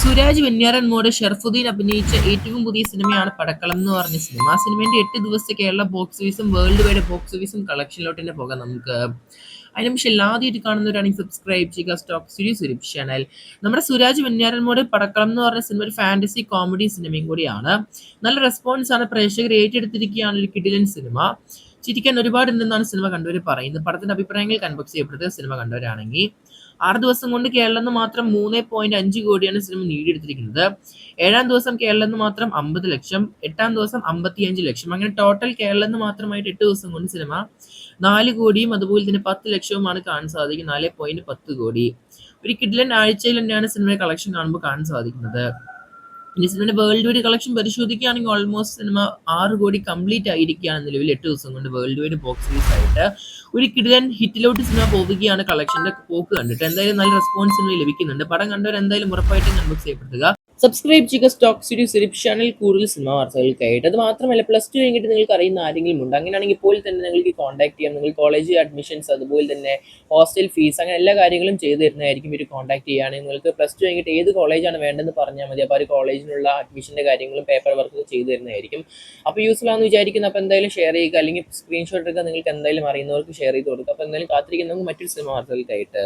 സുരാജ് വെഞ്ഞാറൻമൂട് ഷെർഫുദ്ദീൻ അഭിനയിച്ച ഏറ്റവും പുതിയ സിനിമയാണ് പടക്കളം എന്ന് പറഞ്ഞ സിനിമ. ആ സിനിമയുടെ എട്ട് ദിവസത്തെ കേരള ബോക്സ് ഓഫീസും വേൾഡ് വൈഡ് ബോക്സ് ഓഫീസും കളക്ഷനിലോട്ട് തന്നെ പോകാം നമുക്ക്. അതിന് പക്ഷേ ആദ്യമായിട്ട് കാണുന്നവരാണെങ്കിൽ സബ്സ്ക്രൈബ് ചെയ്യുക സ്റ്റോക്ക് സീരീസ് സുരഭി ചാനൽ. നമ്മുടെ സുരാജ് വെഞ്ഞാറൻമൂട് പടക്കളം എന്ന് പറഞ്ഞ സിനിമ ഒരു ഫാന്റസി കോമഡി സിനിമയും കൂടിയാണ്. നല്ല റെസ്പോൺസ് ആണ് പ്രേക്ഷകർ ഏറ്റെടുത്തിരിക്കുകയാണ് ഒരു കിഡിലൻ സിനിമ. ചിരിക്കാൻ ഒരുപാട് ഉണ്ടെന്നാണ് സിനിമ കണ്ടവർ പറയുന്നത്. പടത്തിന്റെ അഭിപ്രായങ്ങൾ കൺബോക്സ് ചെയ്യപ്പെടുന്നത് സിനിമ കണ്ടവരാണെങ്കിൽ. ആറ് ദിവസം കൊണ്ട് കേരളം നിന്ന് മാത്രം മൂന്ന് പോയിന്റ് അഞ്ച് കോടിയാണ് സിനിമ നേടിയെടുത്തിരിക്കുന്നത്. ഏഴാം ദിവസം കേരളം നിന്ന് മാത്രം അമ്പത് ലക്ഷം എട്ടാം ദിവസം അമ്പത്തിയഞ്ച് ലക്ഷം. അങ്ങനെ ടോട്ടൽ കേരളം നിന്ന് മാത്രമായിട്ട് എട്ട് ദിവസം കൊണ്ട് സിനിമ നാല് കോടിയും അതുപോലെ തന്നെ പത്ത് ലക്ഷവുമാണ് കാണാൻ സാധിക്കുന്നത്. നാല് പോയിന്റ് പത്ത് കോടി. ഒരു കിഡിലൻ ആഴ്ചയിൽ തന്നെയാണ് സിനിമയുടെ കളക്ഷൻ കാണുമ്പോൾ കാണാൻ സാധിക്കുന്നത്. സിനിമയുടെ വേൾഡ് വൈഡ് കളക്ഷൻ പരിശോധിക്കുകയാണെങ്കിൽ ഓൾമോസ്റ്റ് സിനിമ ആറ് കോടി കംപ്ലീറ്റ് ആയിരിക്കുകയാണ് നിലവിൽ എട്ട് ദിവസം കൊണ്ട് വേൾഡ് വൈഡ് ബോക്സ് ഓഫീസ് ആയിട്ട്. ഒരു കിടിലൻ ഹിറ്റിലോട്ട് സിനിമ പോവുകയാണ് കളക്ഷന്റെ പോക്ക് കണ്ടിട്ട്. എന്തായാലും നല്ല റെസ്പോൺസ് ലഭിക്കുന്നുണ്ട്. പടം കണ്ടവർ എന്തായാലും ഉറപ്പായിട്ടും കൺബോക്സ് ചെയ്യപ്പെടുക. സബ്സ്ക്രൈബ് ചെയ്യുക സ്റ്റോക്ക് സ്റ്റുഡിയോ സിരിപ്പ് ചാനൽ കൂടുതൽ സിനിമ വാർത്തകൾക്കായിട്ട്. അത് മാത്രമല്ല പ്ലസ് ടു കഴിഞ്ഞിട്ട് നിങ്ങൾക്ക് അറിയുന്ന ആരെങ്കിലും ഉണ്ട് അങ്ങനെയാണെങ്കിൽ ഇപ്പോൾ തന്നെ നിങ്ങൾക്ക് കോൺടാക്ട് ചെയ്യാം. നിങ്ങൾ കോളേജ് അഡ്മിഷൻസ് അതുപോലെ തന്നെ ഹോസ്റ്റൽ ഫീസ് അങ്ങനെ എല്ലാ കാര്യങ്ങളും ചെയ്തു തരുന്നതായിരിക്കും ഇവർ കോൺടാക്ട് ചെയ്യുകയാണെങ്കിൽ നിങ്ങൾക്ക് പ്ലസ് ടു കഴിഞ്ഞിട്ട് ഏത് കോളേജാണ് വേണ്ടതെന്ന് പറഞ്ഞാൽ മതി. അപ്പോൾ ആ കോളേജിനുള്ള അഡ്മിഷന്റെ കാര്യങ്ങളും പേപ്പർ വർക്ക് ചെയ്തു തരുന്നതായിരിക്കും. അപ്പോൾ യൂസ്ഫുൾ ആണെന്ന് വിചാരിക്കുന്നു. അപ്പോൾ എന്തായാലും ഷെയർ ചെയ്യുക. അല്ലെങ്കിൽ സ്ക്രീൻഷോട്ട് എടുക്കുക. നിങ്ങൾക്ക് എന്തായാലും അറിയുന്നവർക്ക് ഷെയർ ചെയ്ത് കൊടുക്കുക. അപ്പോൾ എന്തായാലും കാത്തിരിക്കുന്നവർക്ക് മറ്റൊരു സിനിമ വാർത്തകൾക്കായിട്ട്.